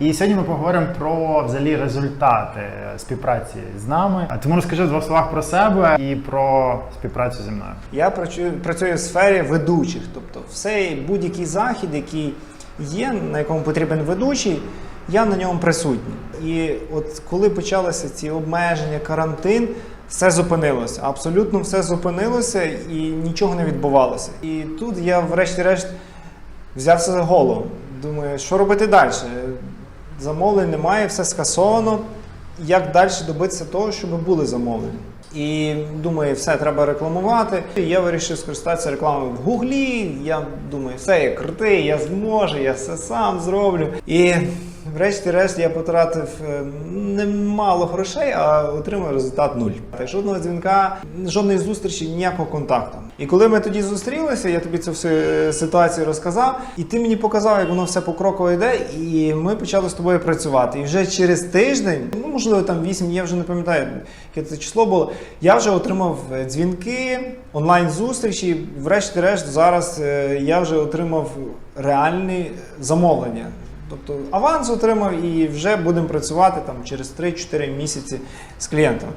І сьогодні ми поговоримо про взагалі результати співпраці з нами. А тому розкажи в двох словах про себе і про співпрацю зі мною. Я працюю, працюю в сфері ведучих, тобто все будь-який захід, який є, на якому потрібен ведучий, я на ньому присутній. І от коли почалися ці обмеження, карантин, все зупинилося. Абсолютно все зупинилося і нічого не відбувалося. І тут я, врешті-решт, взявся за голову. Думаю, що робити далі? Замовлень немає, все скасовано. Як далі добитися того, щоб були замовлення? І думаю, все треба рекламувати. Я вирішив скористатися рекламою в Гуглі. Я думаю, все я крутий, я зможу, я все сам зроблю. І врешті-решт я потратив е, немало грошей, а отримав результат нуль. Жодного дзвінка, жодної зустрічі, ніякого контакту. І коли ми тоді зустрілися, я тобі цю всю е, ситуацію розказав, і ти мені показав, як воно все покроково йде, і ми почали з тобою працювати. І вже через тиждень, ну можливо, там 8, я вже не пам'ятаю, яке це число було. Я вже отримав е, дзвінки, онлайн-зустрічі. Врешті-решт, зараз я вже отримав реальні замовлення. Тобто аванс отримав і вже будемо працювати там через 3-4 місяці з клієнтом.